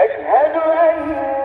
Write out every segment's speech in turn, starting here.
أشهد أن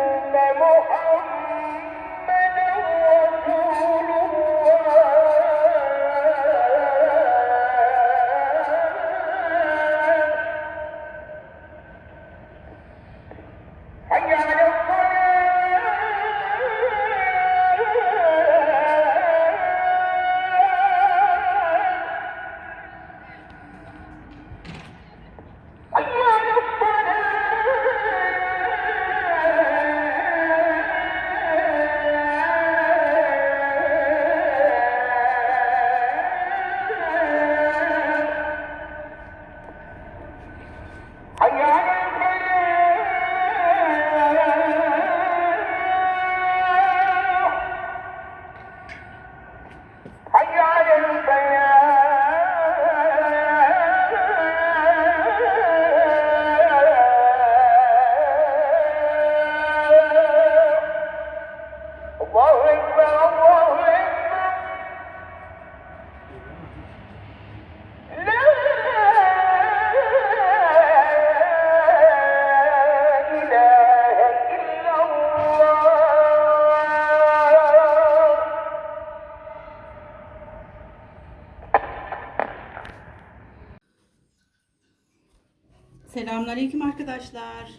Arkadaşlar.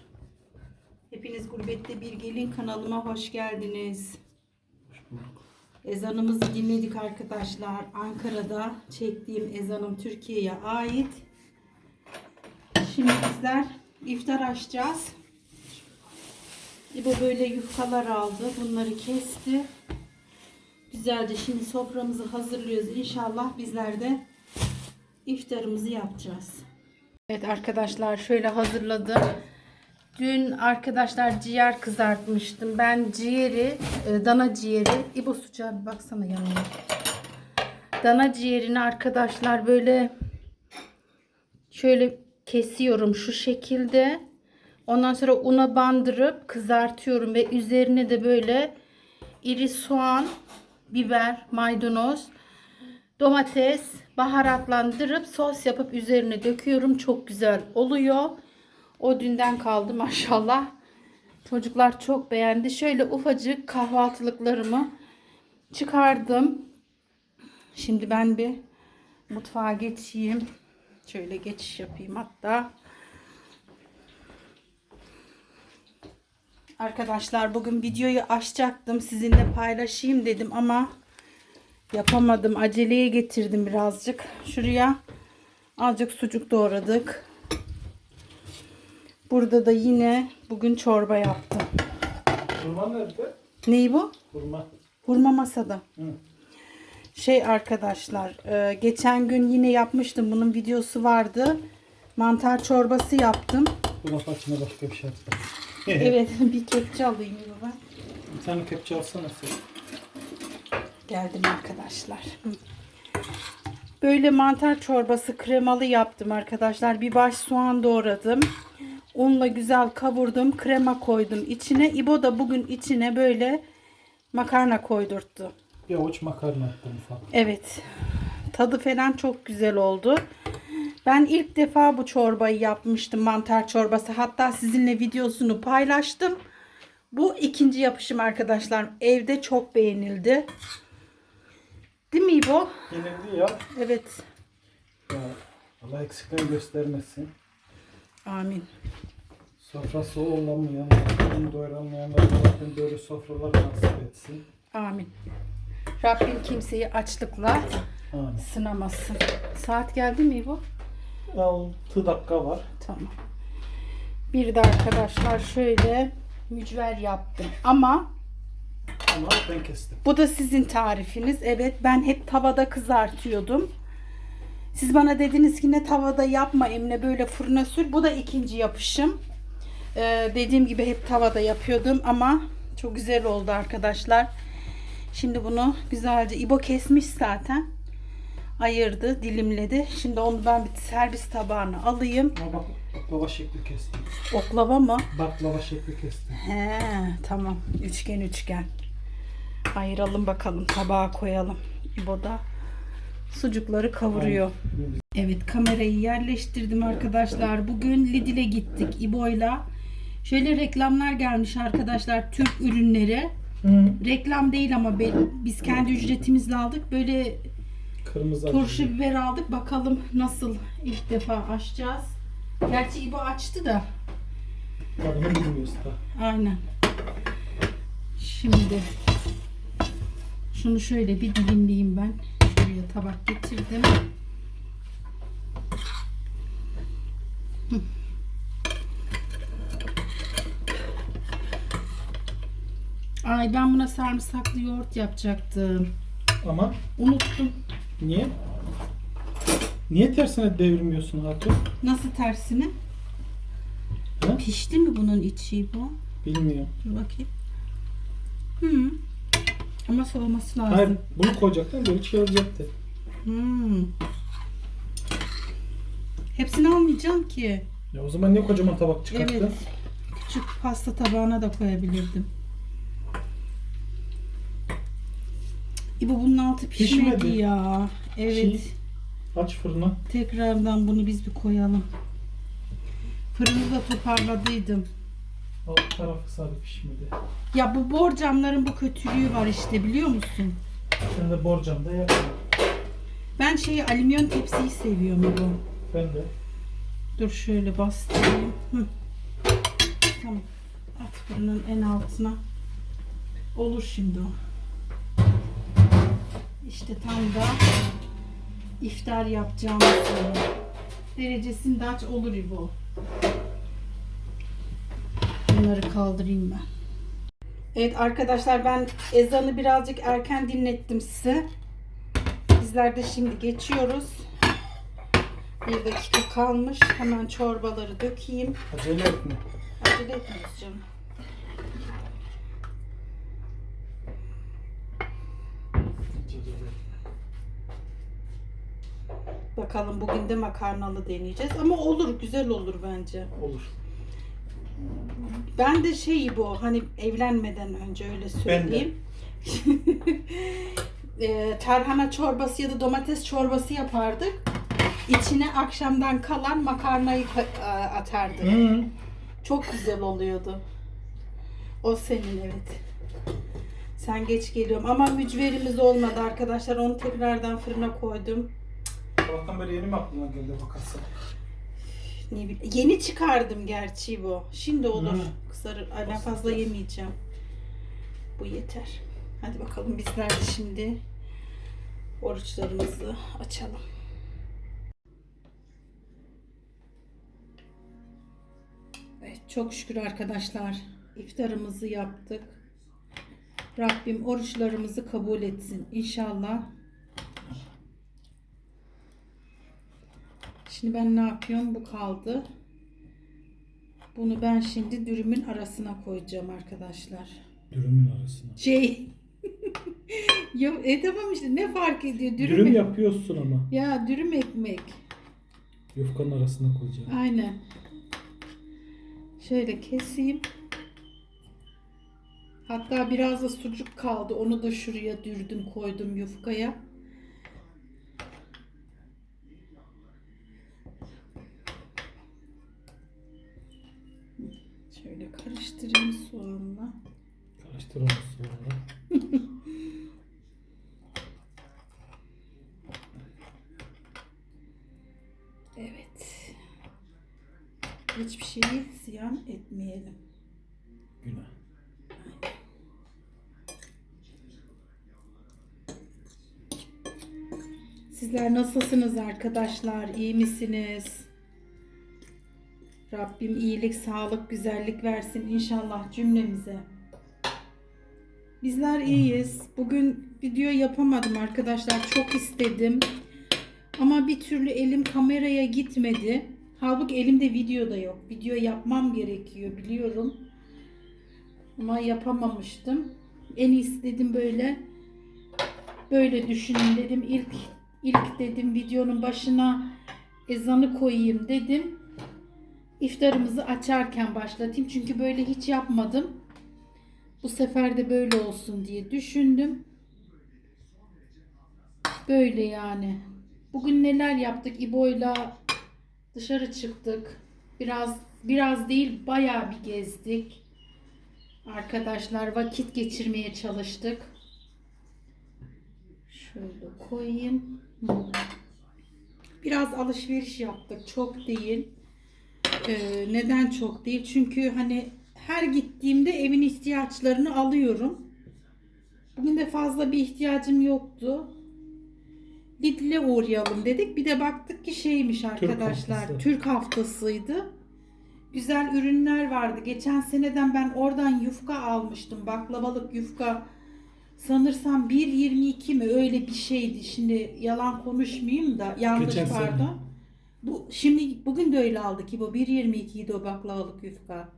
Hepiniz Gurbette Bir Gelin kanalıma hoş geldiniz. Ezanımızı dinledik arkadaşlar. Ankara'da çektiğim ezanım Türkiye'ye ait. Şimdi bizler iftar açacağız. İbo böyle yufkalar aldı. Bunları kesti. Güzelce şimdi soframızı hazırlıyoruz. İnşallah bizler de iftarımızı yapacağız. Evet arkadaşlar şöyle hazırladım. Dün arkadaşlar ciğer kızartmıştım. Ben ciğeri, e, dana ciğeri, İbo sucuğa bir baksana yanına. Dana ciğerini arkadaşlar böyle şöyle kesiyorum şu şekilde. Ondan sonra una bandırıp kızartıyorum ve üzerine de böyle iri soğan, biber, maydanoz, domates baharatlandırıp sos yapıp üzerine döküyorum. Çok güzel oluyor. O dünden kaldı maşallah. Çocuklar çok beğendi. Şöyle ufacık kahvaltılıklarımı çıkardım. Şimdi ben bir mutfağa geçeyim. Şöyle geçiş yapayım hatta. Arkadaşlar bugün videoyu açacaktım. Sizinle paylaşayım dedim ama yapamadım. Aceleye getirdim birazcık. Şuraya azıcık sucuk doğradık. Burada da yine bugün çorba yaptım. Hurma nerede? Neyi bu? Hurma. Hurma masada. Hı. Şey arkadaşlar, e, geçen gün yine yapmıştım. Bunun videosu vardı. Mantar çorbası yaptım. Bu laf açma başka bir şey yapma. evet, bir kepçe alayım baba. Bir tane kepçe alsana sen. Geldim arkadaşlar. Böyle mantar çorbası kremalı yaptım arkadaşlar. Bir baş soğan doğradım. Unla güzel kavurdum. Krema koydum içine. İbo da bugün içine böyle makarna koydurttu. Bir avuç makarna attım ufak. Evet. Tadı falan çok güzel oldu. Ben ilk defa bu çorbayı yapmıştım. Mantar çorbası. Hatta sizinle videosunu paylaştım. Bu ikinci yapışım arkadaşlar. Evde çok beğenildi. İbo? Yenildi ya. Evet. ya. Allah eksikleri göstermesin. Amin. Sofrası olamayan, doyuramayanlar Rabbim böyle sofralar nasip etsin. Amin. Rabbim kimseyi açlıkla Amin. sınamasın. Saat geldi mi İbo? 6 dakika var. Tamam. Bir de arkadaşlar şöyle mücver yaptım. Ama Ama ben kestim. bu da sizin tarifiniz. Evet ben hep tavada kızartıyordum. Siz bana dediniz ki ne tavada yapma Emine böyle fırına sür. Bu da ikinci yapışım. Ee, dediğim gibi hep tavada yapıyordum ama çok güzel oldu arkadaşlar. Şimdi bunu güzelce İbo kesmiş zaten. Ayırdı, dilimledi. Şimdi onu ben bir servis tabağına alayım. Ama bak baklava şekli kestim. Oklava mı? Baklava şekli kestim. He, tamam. Üçgen üçgen. Ayıralım bakalım. Tabağa koyalım. İbo da sucukları kavuruyor. Evet kamerayı yerleştirdim arkadaşlar. Bugün Lidl'e gittik İbo'yla. Şöyle reklamlar gelmiş arkadaşlar. Türk ürünleri. Hı. Reklam değil ama be- biz kendi ücretimizle aldık. Böyle Kırmızı turşu acı. biber aldık. Bakalım nasıl ilk defa açacağız. Gerçi İbo açtı da. Tadını bilmiyoruz da. Aynen. Şimdi şunu şöyle bir dilimleyeyim ben. Şuraya tabak getirdim. Ay ben buna sarımsaklı yoğurt yapacaktım. Ama Unuttum. niye? Niye tersine devirmiyorsun Hatun? Nasıl tersini? Ha? Pişti mi bunun içi bu? Bilmiyorum. Dur bakayım. Hı. Ama soğuması lazım. Hayır bunu koyacaktın böyle çıkaracaktı. Hmm. Hepsini almayacağım ki. Ya o zaman niye kocaman tabak çıkarttın? Evet. Küçük pasta tabağına da koyabilirdim. İbo bunun altı pişmedi, Pişmedi. ya. Evet. Şey- Aç fırına. Tekrardan bunu biz bir koyalım. Fırını da toparladıydım. Alt tarafı sadece pişmedi. Ya bu borcamların bu kötülüğü var işte biliyor musun? Sen de borcamda yapma. Ben şeyi alüminyum tepsiyi seviyorum İbo. Ben de. Dur şöyle bastırayım. Hı. Tamam. At fırının en altına. Olur şimdi o. İşte tam da iftar yapacağımız. Derecesinde aç olur bu. Bunları kaldırayım ben. Evet arkadaşlar ben ezanı birazcık erken dinlettim size. Bizler de şimdi geçiyoruz. Bir dakika kalmış. Hemen çorbaları dökeyim. Acele etme. Acele etmiyoruz canım. Bakalım bugün de makarnalı deneyeceğiz. Ama olur, güzel olur bence. Olur. Ben de şey bu, hani evlenmeden önce öyle söyleyeyim. Eee, tarhana çorbası ya da domates çorbası yapardık. İçine akşamdan kalan makarnayı ka- a- atardık. Hı. Çok güzel oluyordu. O senin evet. Sen geç geliyorum ama mücverimiz olmadı arkadaşlar. Onu tekrardan fırına koydum. Sabahtan beri yeni mi aklına geldi vakası? Ne bileyim. Yeni çıkardım gerçi bu. Şimdi olur. Hı. Kısarır. Ay, ben fazla yemeyeceğim. Bu yeter. Hadi bakalım bizler de şimdi oruçlarımızı açalım. Evet, çok şükür arkadaşlar. iftarımızı yaptık. Rabbim oruçlarımızı kabul etsin. İnşallah. Şimdi ben ne yapıyorum? Bu kaldı. Bunu ben şimdi dürümün arasına koyacağım arkadaşlar. Dürümün arasına. Şey. ya, e tamam işte ne fark ediyor? Dürüm, Dürüm yapıyorsun ama. Ya dürüm ekmek. Yufkanın arasına koyacağım. Aynen. Şöyle keseyim. Hatta biraz da sucuk kaldı. Onu da şuraya dürdüm koydum yufkaya. Şöyle karıştırayım soğanla. Karıştır onu sonra. Evet. Hiçbir şeyi ziyan etmeyelim. Günah. Sizler nasılsınız arkadaşlar? İyi misiniz? Rabbim iyilik, sağlık, güzellik versin inşallah cümlemize. Bizler iyiyiz. Bugün video yapamadım arkadaşlar. Çok istedim. Ama bir türlü elim kameraya gitmedi. Halbuki elimde video da yok. Video yapmam gerekiyor biliyorum. Ama yapamamıştım. En iyisi dedim böyle böyle düşünün dedim. İlk ilk dedim videonun başına ezanı koyayım dedim. İftarımızı açarken başlatayım. Çünkü böyle hiç yapmadım. Bu sefer de böyle olsun diye düşündüm. Böyle yani. Bugün neler yaptık İbo'yla dışarı çıktık. Biraz biraz değil bayağı bir gezdik. Arkadaşlar vakit geçirmeye çalıştık. Şöyle koyayım. Biraz alışveriş yaptık. Çok değil. Ee, neden çok değil? Çünkü hani her gittiğimde evin ihtiyaçlarını alıyorum. Bugün de fazla bir ihtiyacım yoktu. Lidl'e uğrayalım dedik. Bir de baktık ki şeymiş arkadaşlar. haftası. Türk haftasıydı. Güzel ürünler vardı. Geçen seneden ben oradan yufka almıştım. Baklavalık yufka. Sanırsam 1.22 mi öyle bir şeydi. Şimdi yalan konuşmayayım da yanlış Geçen sene. pardon. Bu şimdi bugün de öyle aldık ki bu 1.22 idi o baklavalık yufka.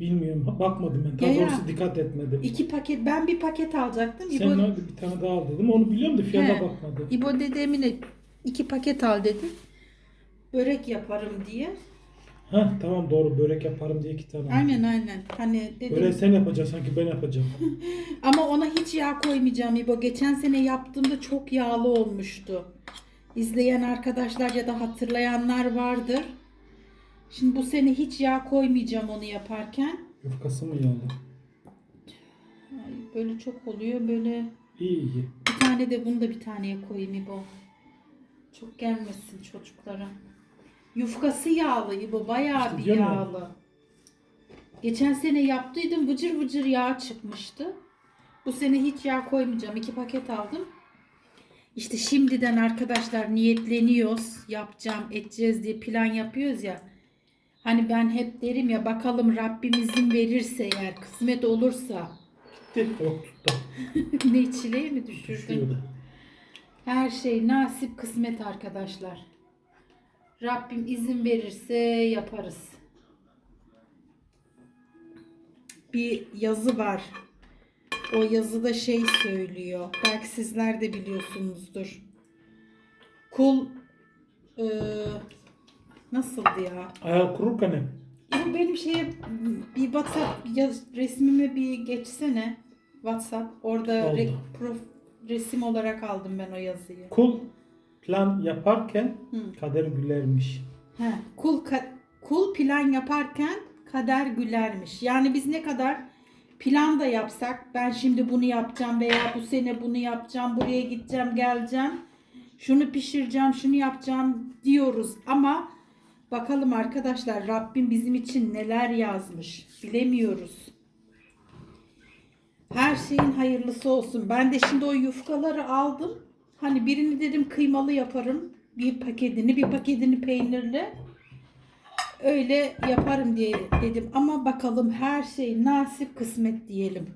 Bilmiyorum. Bakmadım ben. Daha Ya ya. doğrusu dikkat etmedim. İki paket ben bir paket alacaktım. Sen İbo, nerede bir tane daha al dedim. Onu biliyorum da fiyata He. bakmadım. İbo dedemine iki paket al dedi. Börek yaparım diye. Ha tamam doğru börek yaparım diye iki tane. Aynen aynen. Hani dedim. Böreği sen yapacaksın sanki ben yapacağım. Ama ona hiç yağ koymayacağım İbo. Geçen sene yaptığımda çok yağlı olmuştu. İzleyen arkadaşlar ya da hatırlayanlar vardır. Şimdi bu sene hiç yağ koymayacağım onu yaparken. Yufkası mı yağlı? Ay, böyle çok oluyor. Böyle İyi iyi. bir tane de bunu da bir taneye koyayım İbo. Çok gelmesin çocuklara. Yufkası yağlı İbo. Bayağı İşte bir diyorum ya. yağlı. Geçen sene yaptıydım vıcır vıcır yağ çıkmıştı. Bu sene hiç yağ koymayacağım. İki paket aldım. İşte şimdiden arkadaşlar niyetleniyoruz. Yapacağım, edeceğiz diye plan yapıyoruz ya. Hani ben hep derim ya bakalım Rabbim izin verirse eğer kısmet olursa tuttu. ne çileyi mi düşürdün? Düşüyordu. Her şey nasip kısmet arkadaşlar. Rabbim izin verirse yaparız. Bir yazı var. O yazıda şey söylüyor. Belki sizler de biliyorsunuzdur. Kul eee nasıldı ya? Ayağı kururken hep. Bu benim şeye bir WhatsApp yaz, resmime bir geçsene. WhatsApp. Orada Oldu. re- prof- resim olarak aldım ben o yazıyı. Kul plan yaparken Hı. kader gülermiş. He, kul ka- kul plan yaparken kader gülermiş. Yani biz ne kadar plan da yapsak ben şimdi bunu yapacağım veya bu sene bunu yapacağım, buraya gideceğim, geleceğim. Şunu pişireceğim, şunu yapacağım diyoruz ama bakalım arkadaşlar Rabbim bizim için neler yazmış bilemiyoruz. Her şeyin hayırlısı olsun. Ben de şimdi o yufkaları aldım. Hani birini dedim kıymalı yaparım. Bir paketini, bir paketini peynirli. Öyle yaparım diye dedim. Ama bakalım her şey nasip kısmet diyelim.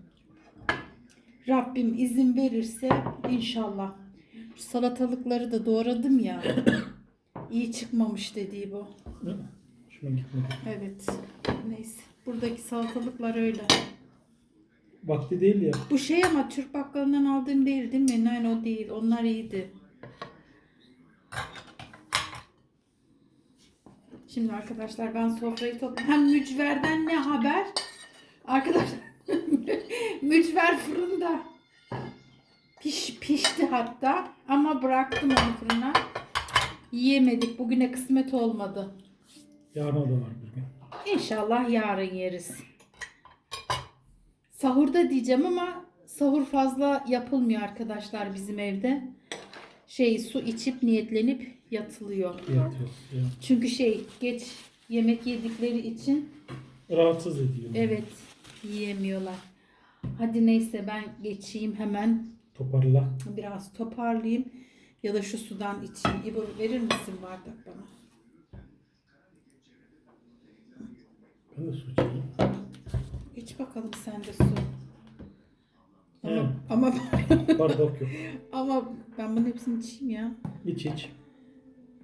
Rabbim izin verirse inşallah. Şu salatalıkları da doğradım ya. İyi çıkmamış dediği bu. Evet. Neyse. Buradaki salatalıklar öyle. Vakti değil ya. Bu şey ama Türk bakkalından aldığım değil değil mi? Nein o değil. Onlar iyiydi. Şimdi arkadaşlar ben sofrayı toplayayım. Hem mücverden ne haber? Arkadaşlar mücver fırında. Piş, pişti hatta ama bıraktım onu fırına. Yiyemedik. Bugüne kısmet olmadı. Yarına da var bir gün. İnşallah yarın yeriz. Sahurda diyeceğim ama sahur fazla yapılmıyor arkadaşlar bizim evde. Şey su içip niyetlenip yatılıyor. Yatıyor. Ya. Çünkü şey geç yemek yedikleri için Rahatsız ediyor. evet yiyemiyorlar. Hadi neyse ben geçeyim hemen Toparla. biraz toparlayayım ya da şu sudan içeyim. İbo verir misin bardak bana? Ben de su içeyim. İç bakalım sen de su. Ama, He. ama, Bardak yok. ama ben bunun hepsini içeyim ya. İç iç.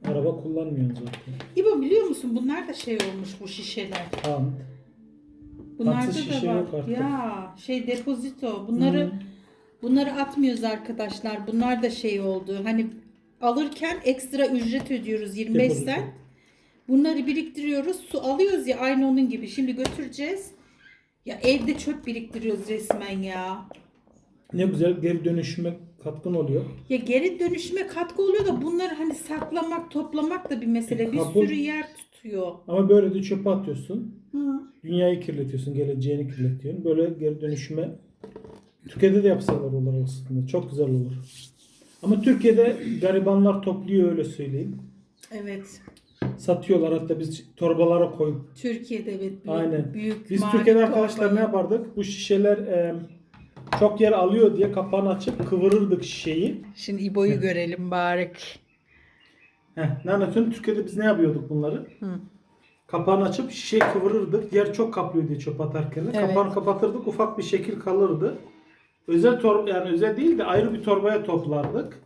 Araba kullanmıyorsun zaten. İbo biliyor musun bunlar da şey olmuş bu şişeler. Tamam. Bunlarda Tatsız şişe da var. yok artık. Ya şey depozito. Bunları Hı. bunları atmıyoruz arkadaşlar. Bunlar da şey oldu. Hani alırken ekstra ücret ödüyoruz 25 Depozito. Bunları biriktiriyoruz. Su alıyoruz ya aynı onun gibi. Şimdi götüreceğiz. Ya evde çöp biriktiriyoruz resmen ya. Ne güzel geri dönüşüme katkın oluyor. Ya geri dönüşüme katkı oluyor da bunları hani saklamak, toplamak da bir mesele. Bir Kabul. sürü yer tutuyor. Ama böyle de çöpe atıyorsun. Hı. Dünyayı kirletiyorsun, geleceğini kirletiyorsun. Böyle geri dönüşüme Türkiye'de de yapsalar olur aslında. Çok güzel olur. Ama Türkiye'de garibanlar topluyor öyle söyleyeyim. Evet. Satıyorlar hatta biz torbalara koyup. Türkiye'de evet. Büyük, Aynen. büyük Biz Türkiye'de arkadaşlar ne yapardık? Bu şişeler e, çok yer alıyor diye kapağını açıp kıvırırdık şişeyi. Şimdi İbo'yu görelim bari. Heh, ne anlatıyorum? Türkiye'de biz ne yapıyorduk bunları? Hı. Kapağını açıp şişeyi kıvırırdık. Yer çok kaplıyor diye çöp atarken. de. Evet. Kapağını kapatırdık. Ufak bir şekil kalırdı. Özel torba yani özel değil de ayrı bir torbaya toplardık.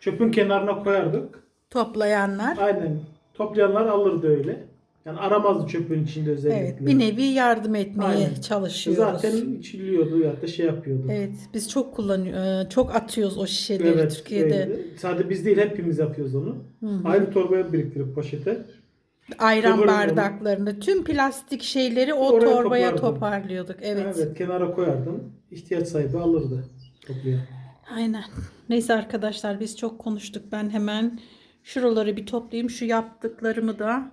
Çöpün kenarına koyardık. Toplayanlar. Aynen. Toplayanlar alırdı öyle. Yani aramazdı çöpün içinde özellikle. Evet, bir nevi yardım etmeye Aynen. çalışıyoruz. Zaten içiliyordu ya da şey yapıyordu. Evet, biz çok kullanıyor, çok atıyoruz o şişeleri Evet, Türkiye'de. öyle. Sadece biz değil hepimiz yapıyoruz onu. Ayrı torbaya biriktirip poşete. Ayran onu. bardaklarını, tüm plastik şeyleri o Oraya torbaya toplardım. toparlıyorduk. Evet. Evet. kenara koyardım. İhtiyaç sahibi alırdı. Toplayan. Aynen. Neyse arkadaşlar biz çok konuştuk. Ben hemen şuraları bir toplayayım. Şu yaptıklarımı da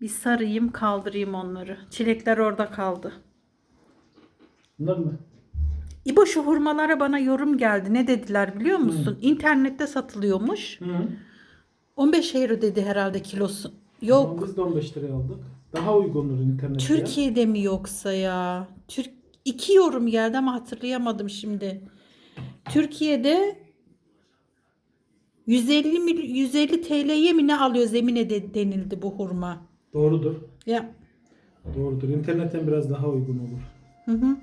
bir sarayım, kaldırayım onları. Çilekler orada kaldı. Bunlar mı? İbo şu hurmalara bana yorum geldi. Ne dediler biliyor musun? İnternette satılıyormuş. Hı. 15 euro dedi herhalde kilosu. Yok. Biz de 15 liraya aldık. Daha uygundur internette. ya. Türkiye'de mi yoksa ya? Türk iki yorum geldi ama hatırlayamadım şimdi. Türkiye'de 150 mil- 150 TL'ye mi ne alıyoruz Emine de denildi bu hurma. Doğrudur. Ya Doğrudur. İnternetten biraz daha uygun olur. hı hı.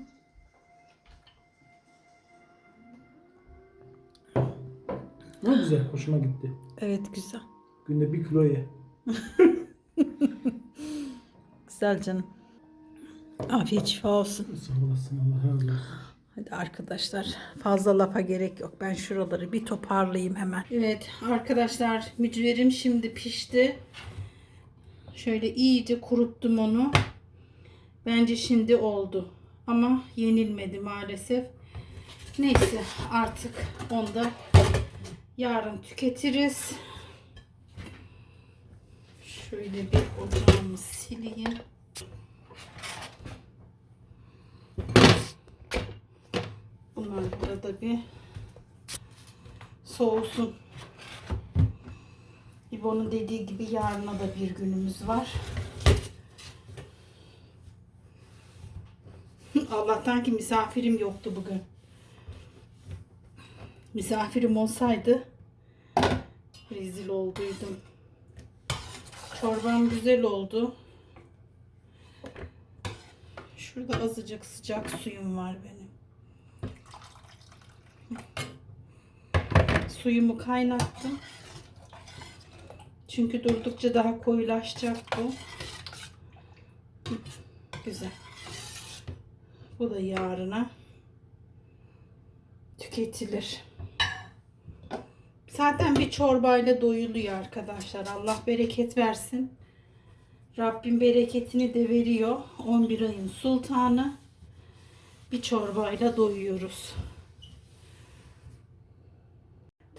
Ne güzel. Hoşuma gitti. Evet güzel. Günde bir kilo ye. Güzel canım. Afiyet şifa olsun. Sağ olasın. Allah razı olsun. Hadi arkadaşlar fazla lafa gerek yok. Ben şuraları bir toparlayayım hemen. Evet arkadaşlar mücverim şimdi pişti. Şöyle iyice kuruttum onu. Bence şimdi oldu. Ama yenilmedi maalesef. Neyse artık onu da yarın tüketiriz. Şöyle bir ocağımı sileyim. Bunlar burada bir soğusun. İbo'nun dediği gibi yarına da bir günümüz var. Allah'tan ki misafirim yoktu bugün. Misafirim olsaydı rezil olduydum. Çorbam güzel oldu. Şurada azıcık sıcak suyum var benim. Suyumu kaynattım. Çünkü durdukça daha koyulaşacak bu. Güzel. Bu da yarına tüketilir. Zaten bir çorbayla doyuluyor arkadaşlar. Allah bereket versin. Rabbim bereketini de veriyor. 11 ayın sultanı. Bir çorbayla doyuyoruz.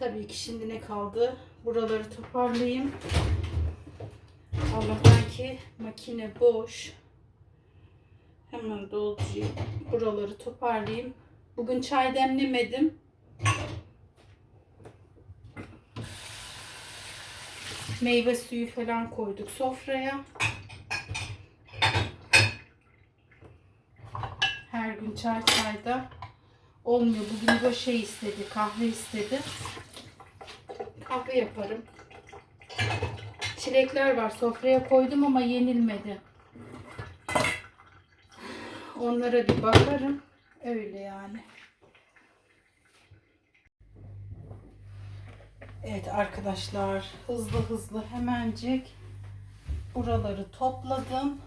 Tabii ki şimdi ne kaldı? Buraları toparlayayım. Allah'tan ki makine boş. Hemen doldurayım. Buraları toparlayayım. Bugün çay demlemedim. Meyve suyu falan koyduk sofraya. Her gün çay çayda olmuyor. Bugün böyle şey istedi, kahve istedi. Kahve yaparım. Çilekler var sofraya koydum ama yenilmedi. Onlara bir bakarım. Öyle yani. Evet arkadaşlar hızlı hızlı hemencik buraları topladım.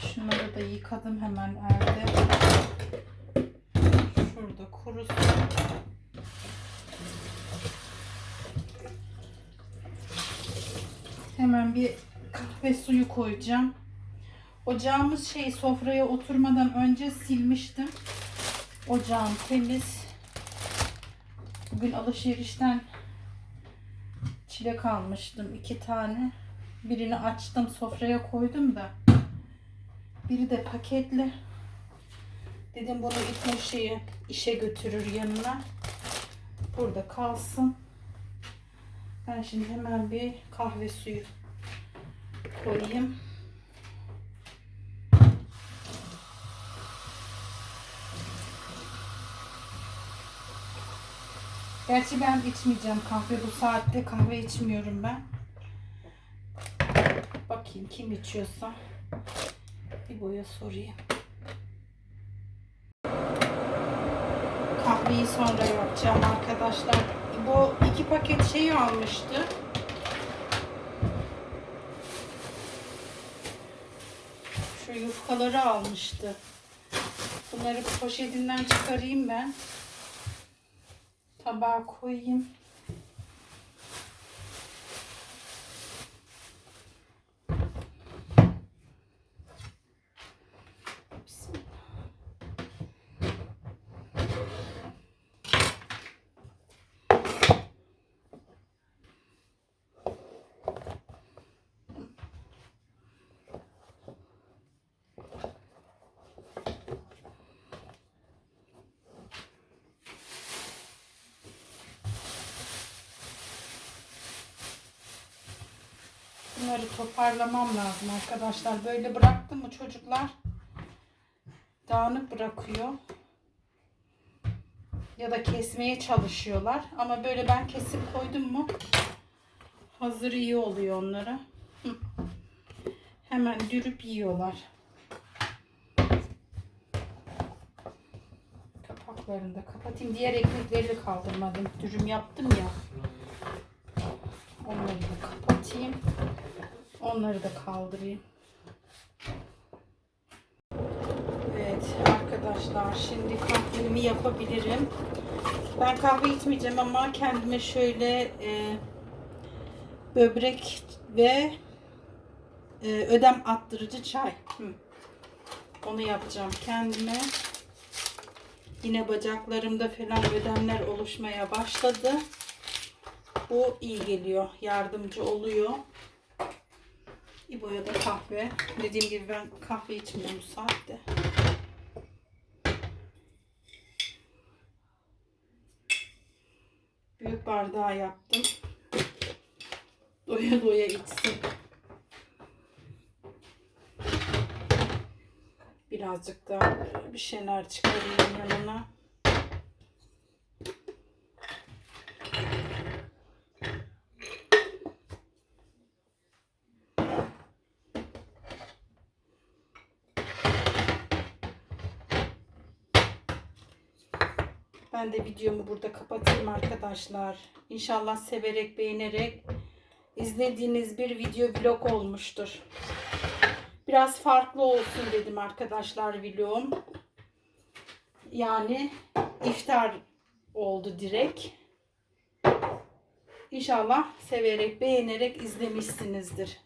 Şunları da yıkadım hemen elde. Şurada kurusun. Hemen bir kahve suyu koyacağım. Ocağımız şey sofraya oturmadan önce silmiştim. Ocağım temiz. Bugün alışverişten çilek almıştım iki tane. Birini açtım sofraya koydum da. Biri de paketli. Dedim bunu şeyi işe götürür yanına. Burada kalsın. Ben şimdi hemen bir kahve suyu koyayım. Gerçi ben içmeyeceğim kahve. Bu saatte kahve içmiyorum ben. Bakayım kim içiyorsa. Bir boya sorayım. Kahveyi sonra yapacağım arkadaşlar. Bu iki paket şeyi almıştı. Şu yufkaları almıştı. Bunları poşetinden çıkarayım ben. Tabağa koyayım. Bunları toparlamam lazım arkadaşlar. Böyle bıraktım mı çocuklar dağınık bırakıyor. Ya da kesmeye çalışıyorlar. Ama böyle ben kesip koydum mu hazır iyi oluyor onlara. Hemen dürüp yiyorlar. Kapaklarını da kapatayım. Diğer ekmekleri de kaldırmadım. Dürüm yaptım ya. Onları da kapatayım. Onları da kaldırayım. Evet arkadaşlar şimdi kahvemi yapabilirim. Ben kahve içmeyeceğim ama kendime şöyle e, böbrek ve e, ödem attırıcı çay. Hı. Onu yapacağım kendime. Yine bacaklarımda falan ödemler oluşmaya başladı. Bu iyi geliyor. Yardımcı oluyor. İbo'ya da kahve. Dediğim gibi ben kahve içmiyorum saatte. Büyük bardağı yaptım. Doya doya içsin. Birazcık daha bir şeyler çıkarayım yanına. Ben de videomu burada kapatayım arkadaşlar. İnşallah severek, beğenerek izlediğiniz bir video vlog olmuştur. Biraz farklı olsun dedim arkadaşlar vlogum. Yani iftar oldu direkt. İnşallah severek, beğenerek izlemişsinizdir.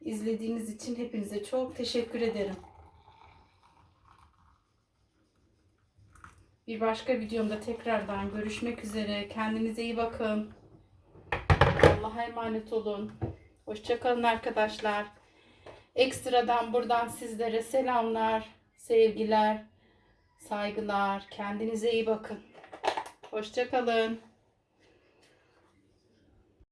İzlediğiniz için hepinize çok teşekkür ederim. Bir başka videomda tekrardan görüşmek üzere. Kendinize iyi bakın. Allah'a emanet olun. Hoşçakalın arkadaşlar. Ekstradan buradan sizlere selamlar, sevgiler, saygılar. Kendinize iyi bakın. Hoşçakalın.